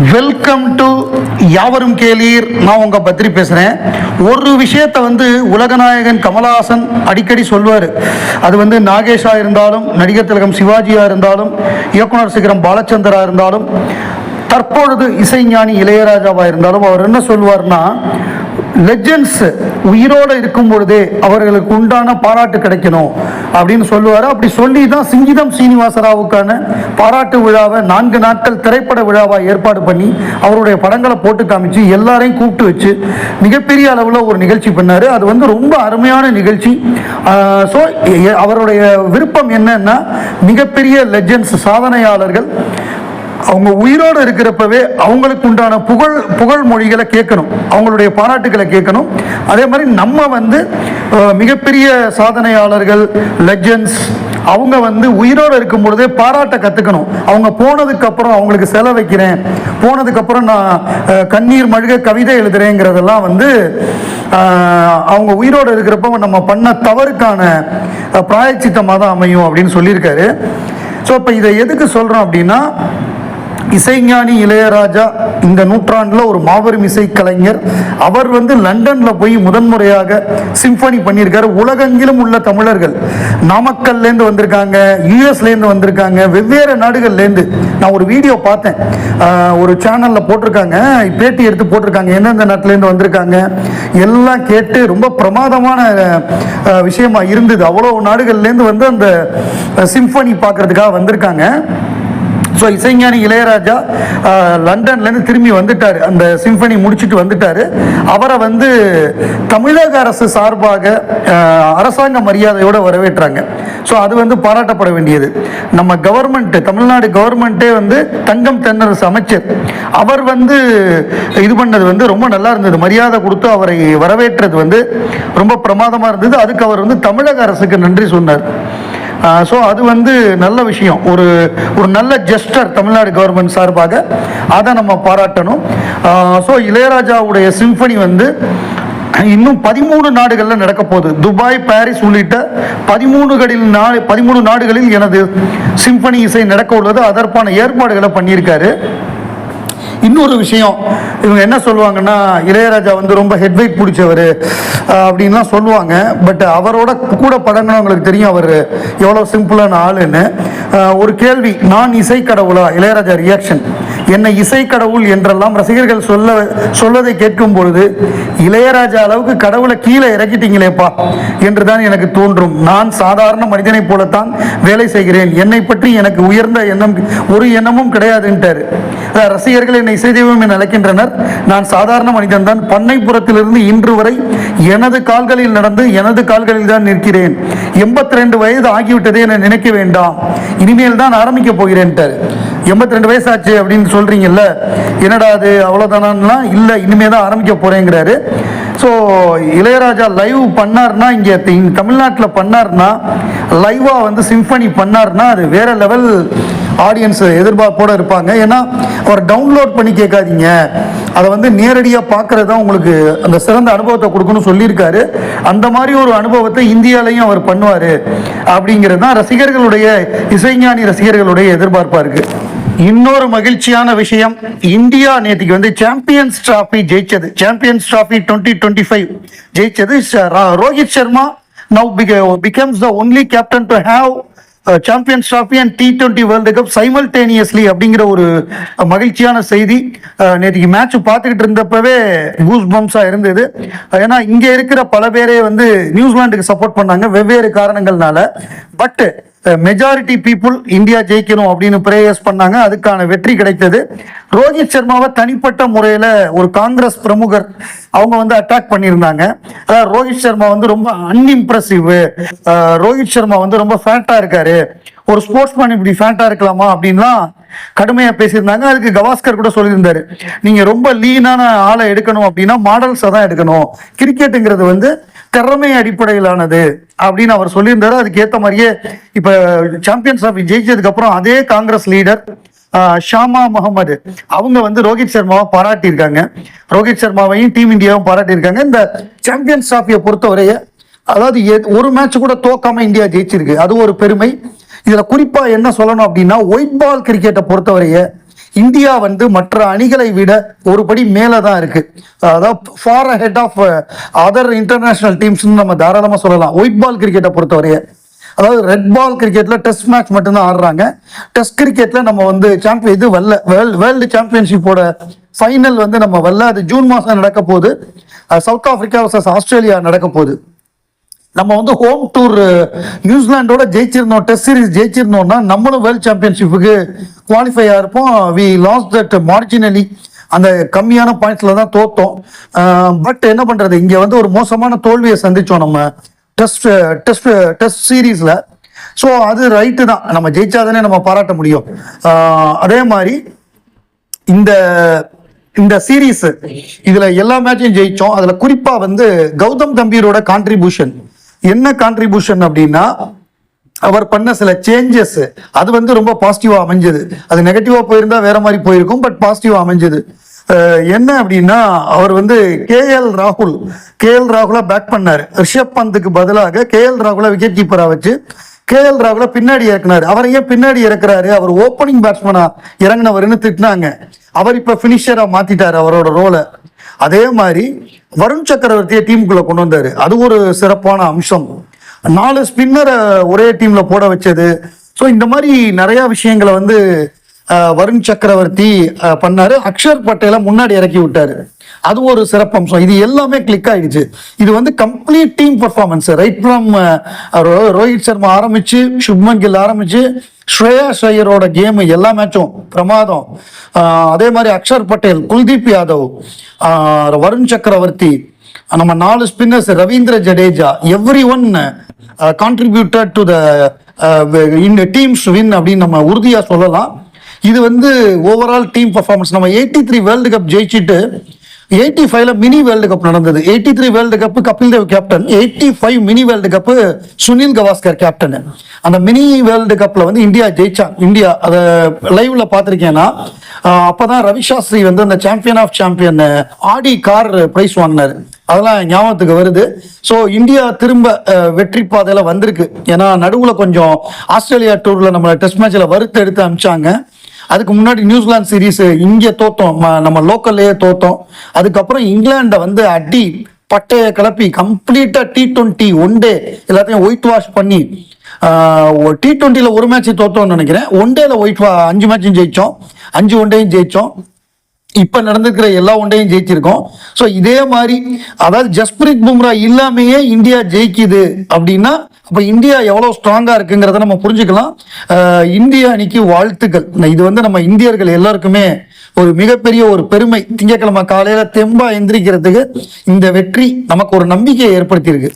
Welcome to யாவரும் கேளீர். நான் உங்கள் பத்ரி பேசுகிறேன் ஒரு விஷயத்தை வந்து உலகநாயகன் கமலஹாசன் அடிக்கடி சொல்வார். அது வந்து நாகேஷாக இருந்தாலும் நடிகர் திலகம் சிவாஜியாக இருந்தாலும் இயக்குனர் சிகரம் பாலச்சந்தரா இருந்தாலும் தற்பொழுது இசைஞானி இளையராஜாவாக இருந்தாலும் அவர் என்ன சொல்வார்னா லெஜெண்ட்ஸ் உயிரோடு இருக்கும் பொழுதே அவர்களுக்கு உண்டான பாராட்டு கிடைக்கணும் அப்படின்னு சொல்லுவார். அப்படி சொல்லி தான் சிங்கிதம் சீனிவாசராவுக்கான பாராட்டு விழாவை நான்கு நாட்கள் திரைப்பட விழாவாக ஏற்பாடு பண்ணி அவருடைய படங்களை போட்டு காமிச்சு எல்லாரையும் கூப்பிட்டு வச்சு மிகப்பெரிய அளவில் ஒரு நிகழ்ச்சி பண்ணார். அது வந்து ரொம்ப அருமையான நிகழ்ச்சி. ஸோ அவருடைய விருப்பம் என்னன்னா மிகப்பெரிய லெஜெண்ட்ஸ் சாதனையாளர்கள் அவங்க உயிரோடு இருக்கிறப்பவே அவங்களுக்கு உண்டான புகழ் புகழ் மொழிகளை கேட்கணும். அவங்களுடைய பாராட்டுகளை கேட்கணும். அதே மாதிரி நம்ம வந்து மிகப்பெரிய சாதனையாளர்கள் லெஜண்ட்ஸ் அவங்க வந்து உயிரோடு இருக்கும் பொழுதே பாராட்ட கற்றுக்கணும் அவங்க போனதுக்கப்புறம் அவங்களுக்கு செல வைக்கிறேன். போனதுக்கப்புறம் நான் கண்ணீர் மழுக கவிதை எழுதுறேங்கிறதெல்லாம் வந்து அவங்க உயிரோடு இருக்கிறப்ப நம்ம பண்ண தவறுக்கான பிராயச்சித்தமாக தான் அமையும் அப்படின்னு சொல்லியிருக்காரு. ஸோ இப்போ இதை எதுக்கு சொல்கிறோம் அப்படின்னா இசைஞானி இளையராஜா இந்த நூற்றாண்டில் ஒரு மாபெரும் இசைக்கலைஞர். அவர் வந்து லண்டனில் போய் முதன்முறையாக சிம்ஃபனி பண்ணியிருக்காரு. உலகெங்கிலும் உள்ள தமிழர்கள். நாமக்கல்லேருந்து வந்திருக்காங்க யூஎஸ்லேருந்து வந்திருக்காங்க வெவ்வேறு நாடுகள்லேருந்து நான் ஒரு வீடியோ பார்த்தேன். ஒரு சேனலில் போட்டிருக்காங்க. பேட்டி எடுத்து போட்டிருக்காங்க. எந்தெந்த நாட்டிலேருந்து வந்திருக்காங்க. எல்லாம் கேட்டு ரொம்ப பிரமாதமான விஷயமா இருந்தது. அவ்வளோ நாடுகள்லேருந்து வந்து அந்த சிம்ஃபனி பார்க்கறதுக்காக வந்திருக்காங்க. ஸோ இசைஞானி இளையராஜா லண்டன்லேருந்து திரும்பி வந்துட்டார். அந்த சிம்பனி முடிச்சுட்டு வந்துட்டார். அவரை வந்து தமிழக அரசு சார்பாக அரசாங்க மரியாதையோடு வரவேற்றாங்க. ஸோ அது வந்து பாராட்டப்பட வேண்டியது. நம்ம கவர்மெண்ட்டு தமிழ்நாடு கவர்மெண்ட்டே வந்து தங்கம் தென்னரசு அமைச்சர். அவர் வந்து இது பண்ணது வந்து ரொம்ப நல்லா இருந்தது. மரியாதை கொடுத்து அவரை வரவேற்றது வந்து ரொம்ப பிரமாதமாக இருந்தது. அதுக்கு அவர் வந்து தமிழக அரசுக்கு நன்றி சொன்னார். ஸோ அது வந்து நல்ல விஷயம். ஒரு ஒரு நல்ல ஜெஸ்டர் தமிழ்நாடு கவர்மெண்ட் சார்பாக அதை நம்ம பாராட்டணும். ஸோ இளையராஜாவுடைய சிம்பனி வந்து இன்னும் பதிமூணு நாடுகளில் நடக்க போகுது. துபாய் பாரிஸ் உள்ளிட்ட பதிமூணுகளில் நாடு பதிமூணு நாடுகளில் எனது சிம்பனி இசை நடக்க உள்ளது. அதற்கான ஏற்பாடுகளை பண்ணியிருக்காரு. இன்னொரு விஷயம். இவங்க என்ன சொல்லுவாங்கன்னா இளையராஜா வந்து ரொம்ப ஹெட்வைட் பிடிச்சவர் அப்படின்லாம் சொல்லுவாங்க. பட் அவரோட கூட படங்கினவங்களுக்கு தெரியும் அவர். எவ்வளோ சிம்பிளான ஆளுன்னு. ஒரு கேள்வி நான் இசை கடவுளா? இளையராஜா ரியாக்ஷன் என்னை இசை கடவுள் என்றெல்லாம் ரசிகர்கள் சொல்ல சொல்வதை கேட்கும் பொழுது இளையராஜா அளவுக்கு கடவுளை கீழே இறக்கிட்டீங்களேப்பா என்று தான் எனக்கு தோன்றும். நான் சாதாரண மனிதனைப் போலத்தான் வேலை செய்கிறேன். என்னை பற்றி எனக்கு உயர்ந்த எண்ணம் ஒரு எண்ணமும் கிடையாதுன்ட்டாரு. ரசிகர்கள் என்னை இசை தெய்வம் என அழைக்கின்றனர். நான் சாதாரண மனிதன் தான் பண்ணைப்புறத்திலிருந்து இன்று வரை எனது கால்களில் நடந்து எனது கால்களில் தான் நிற்கிறேன். எண்பத்தி ரெண்டு வயது ஆகிவிட்டதே என நினைக்க வேண்டாம். இனிமேல் தான் ஆரம்பிக்க போகிறேன்ட்டாரு. எண்பத்தி ரெண்டு ஆச்சு அப்படின்னு சொல்றீங்கல்ல? என்னடா அது அவ்வளோதானா இல்லை இனிமே தான் ஆரம்பிக்க போறேங்கிறாரு. ஸோ இளையராஜா லைவ் பண்ணார்னா இங்கே தமிழ்நாட்டில் பண்ணார்னா லைவாக வந்து சிம்பனி பண்ணார்னா அது வேற லெவல் ஆடியன்ஸ் எதிர்பார்ப்போடு இருப்பாங்க. ஏன்னா அவர் டவுன்லோட் பண்ணி கேட்காதீங்க. அதை வந்து நேரடியாக பார்க்குறது தான் உங்களுக்கு அந்த சிறந்த அனுபவத்தை கொடுக்கணும்னு சொல்லியிருக்காரு. அந்த மாதிரி ஒரு அனுபவத்தை இந்தியாலையும் அவர் பண்ணுவார். அப்படிங்கிறது தான் ரசிகர்களுடைய இசைஞானி ரசிகர்களுடைய எதிர்பார்ப்பாக இருக்குது இன்னொரு மகிழ்ச்சியான விஷயம் இந்தியா நேற்றுக்கு வந்து சாம்பியன்ஸ் டிராஃபி ஜெயிச்சது. Champions trophy twenty twenty five ஜெயிச்சது Rohit Sharma. Now becomes the only captain to have champions trophy and T twenty world cup simultaneously அப்படிங்கிற ஒரு மகிழ்ச்சியான செய்தி. நேற்றுக்கு மேட்ச் பார்த்துக்கிட்டு இருந்தப்பவே கூஸ் பம்ஸாக இருந்தது. ஏன்னா இங்கே இருக்கிற பல பேரே வந்து நியூசிலாண்டுக்கு சப்போர்ட் பண்ணாங்க வெவ்வேறு காரணங்கள்னால. பட்டு மெஜாரிட்டி பீப்புள் இந்தியா ஜெயிக்கணும் அப்படின்னு பிரேயர்ஸ் பண்ணாங்க. அதுக்கான வெற்றி கிடைத்தது. ரோஹித் சர்மாவை தனிப்பட்ட முறையில் ஒரு காங்கிரஸ் பிரமுகர் அவங்க வந்து அட்டாக் பண்ணியிருந்தாங்க. அதாவது ரோஹித் சர்மா வந்து ரொம்ப அன்இம்ப்ரெசிவ் ரோஹித் சர்மா வந்து ரொம்ப ஃபேட்டாக இருக்காரு. ஒரு ஸ்போர்ட்ஸ் மேன் இப்படி ஃபேட்டாக இருக்கலாமா அப்படின்லாம் கடுமையா பேசியிருந்தாங்க. அதுக்கு கவாஸ்கர் கூட சொல்லியிருந்தாரு. நீங்க ரொம்ப லீனான ஆளை எடுக்கணும் அப்படின்னா மாடல்ஸை தான் எடுக்கணும். கிரிக்கெட்டுங்கிறது வந்து திறமை அடிப்படையிலானது அப்படின்னு அவர் சொல்லியிருந்தாரு. அதுக்கு ஏத்த மாதிரியே இப்ப சாம்பியன்ஸ் ஆஃப் ஜெயிச்சதுக்கு அப்புறம் அதே காங்கிரஸ் லீடர் ஷாமா முகமது. அவங்க வந்து ரோஹித் சர்மாவை பாராட்டியிருக்காங்க. ரோஹித் சர்மாவையும் டீம் இந்தியாவும் பாராட்டியிருக்காங்க. இந்த சாம்பியன்ஸ் டிராஃபியை பொறுத்தவரைய அதாவது ஒரு மேட்ச் கூட தோக்காம இந்தியா ஜெயிச்சிருக்கு. அது ஒரு பெருமை. இதுல குறிப்பா என்ன சொல்லணும் அப்படின்னா ஒயிட் பால் கிரிக்கெட்டை பொறுத்தவரைய இந்தியா வந்து மற்ற அணிகளை விட ஒரு படி மேலே தான் இருக்கு அதாவது far ahead of other international டீம்ஸ்னு நம்ம தாராளமாக சொல்லலாம். ஒயிட் பால் கிரிக்கெட்டை பொறுத்தவரையே. அதாவது ரெட் பால் கிரிக்கெட்ல டெஸ்ட் மேட்ச் மட்டும்தான் ஆடுறாங்க. டெஸ்ட் கிரிக்கெட்ல நம்ம வந்து சாம்பியன் இது வரல. வேர்ல்டு சாம்பியன்ஷிப்போட ஃபைனல் வந்து நம்ம வரல. அது ஜூன் மாதம் நடக்க போகுது. சவுத் ஆப்பிரிக்கா வர்சஸ் ஆஸ்திரேலியா நடக்க போகுது. நம்ம வந்து ஹோம் டூர் நியூசிலாண்டோட ஜெயிச்சிருந்தோம் டெஸ்ட் சீரிஸ் ஜெயிச்சிருந்தோம்னா நம்மளும் வேர்ல்ட் சாம்பியன்ஷிப்புக்கு குவாலிஃபை ஆகிருப்போம் வி லாஸ் தட் மார்ஜினலி அந்த கம்மியான பாயிண்ட்ஸில் தான் தோத்தோம். பட் என்ன பண்ணுறது இங்கே வந்து ஒரு மோசமான தோல்வியை சந்தித்தோம் நம்ம. டெஸ்ட் டெஸ்ட் டெஸ்ட் சீரீஸில் ஸோ அது ரைட்டு தான். நம்ம ஜெயிச்சாதானே நம்ம பாராட்ட முடியும். அதே மாதிரி இந்த இந்த சீரீஸ் இதில் எல்லா மேட்சையும் ஜெயித்தோம் அதில் குறிப்பாக வந்து கௌதம் கம்பீரோட கான்ட்ரிபியூஷன் என்ன கான்ட்ரிபியூஷன் அப்படின்னா அவர் பண்ண சில சேஞ்சஸ் அது வந்து ரொம்ப பாசிட்டிவா அமைஞ்சது. அது நெகட்டிவா போயிருந்தா வேற மாதிரி போயிருக்கும் பட் பாசிட்டிவா அமைஞ்சது. என்ன அப்படின்னா அவர் வந்து கேஎல் ராகுல் கேஎல் ராகுலா பேக் பண்ணாரு. ரிஷப் பந்துக்கு பதிலாக கேஎல் ராகுலா விக்கெட் கீப்பரா வச்சு கேஎல் ராகுல பின்னாடி இறக்குனாரு. அவர் ஏன் பின்னாடி இறக்குறாரு? அவர் ஓப்பனிங் பேட்ஸ்மனா இறங்குனவர்னு திட்டினாங்க? அவர் இப்ப பினிஷரா மாத்திட்டாரு அவரோட ரோலை அதே மாதிரி வருண் சக்கரவர்த்தியை டீமுக்குள்ள கொண்டு வந்தாரு. அது ஒரு சிறப்பான அம்சம். நாலு ஸ்பின்னரை ஒரே டீம்ல போட வச்சது. ஸோ இந்த மாதிரி நிறைய விஷயங்களை வந்து வருண் சக்கரவர்த்தி பண்ணாரு. அக்ஷர் பட்டேலை முன்னாடி இறக்கி விட்டாரு. அது ஒரு சிறப்பம்சம் இது எல்லாமே கிளிக் ஆயிடுச்சு. இது வந்து complete team performance right from Rohit Sharma ஆரம்பிச்சு சுப்மன் கில் ஆரம்பிச்சு ஸ்ரேயா ஸ்ரேயரோட கேம் எல்லா மேட்சும் பிரமாதம். அதே மாதிரி அக்ஷர் பட்டேல் குல்தீப் யாதவ் வருண் சக்கரவர்த்தி நம்ம நாலு spinners Ravindra Jadeja every one contributed to the இந்த டீம்ஸ் வின் அப்படின்னு நம்ம உறுதியாக சொல்லலாம். இது வந்து ஓவரால் டீம் பர்ஃபார்மன்ஸ் நம்ம எயிட்டி த்ரீ வேர்ல்டு கப் ஜெயிச்சுட்டு எயிட்டி ஃபைவ்ல மினி வேர்ல்டு கப் நடந்தது. Eighty three world cup Kapil Dev captain eighty five mini world cup Sunil Gavaskar captain அந்த மினி வேர்ல்டு கப்ல வந்து இந்தியா ஜெயிச்சான். இந்தியா அதை லைவ்ல பார்த்துருக்கேன்னா அப்பதான் ரவி சாஸ்திரி வந்து அந்த champion of champion Audi car prize வாங்கினாரு. அதெல்லாம் ஞாபகத்துக்கு வருது. ஸோ இந்தியா திரும்ப வெற்றி பாதையில வந்திருக்கு. ஏன்னா நடுவுல கொஞ்சம் ஆஸ்திரேலியா டூர்ல நம்மளை டெஸ்ட் மேட்ச்ல வறுத்து எடுத்து அமிச்சாங்க அதுக்கு முன்னாடி நியூசிலாந்து சீரீஸ் இங்கே தோத்தோம் நம்ம லோக்கல்லையே தோத்தோம். அதுக்கப்புறம் இங்கிலாண்டை வந்து அடி பட்டையை கிளப்பி கம்ப்ளீட்டாக டி டுவெண்ட்டி ஒன் டே எல்லாத்தையும் ஒயிட் வாஷ் பண்ணி டி டுவெண்ட்டியில் ஒரு மேட்ச் தோத்தோம்னு நினைக்கிறேன். ஒன் டேல ஒயிட் வா அஞ்சு மேட்சும் ஜெயிச்சோம். அஞ்சு ஒன் டேயும் ஜெயித்தோம் இப்போ நடந்திருக்கிற எல்லா ஒன்றையும் ஜெயிச்சிருக்கோம். ஸோ இதே மாதிரி அதாவது ஜஸ்பிரீத் பும்ரா இல்லாமையே இந்தியா ஜெயிக்குது அப்படின்னா அப்போ இந்தியா எவ்வளோ ஸ்ட்ராங்காக இருக்குங்கிறத நம்ம புரிஞ்சுக்கலாம். இந்திய அணிக்கு வாழ்த்துக்கள். இது வந்து நம்ம இந்தியர்கள் எல்லாருக்குமே ஒரு மிகப்பெரிய ஒரு பெருமை. திங்கட்கிழமை காலையில் தெம்பா எந்திரிக்கிறதுக்கு இந்த வெற்றி நமக்கு ஒரு நம்பிக்கையை ஏற்படுத்தியிருக்கு.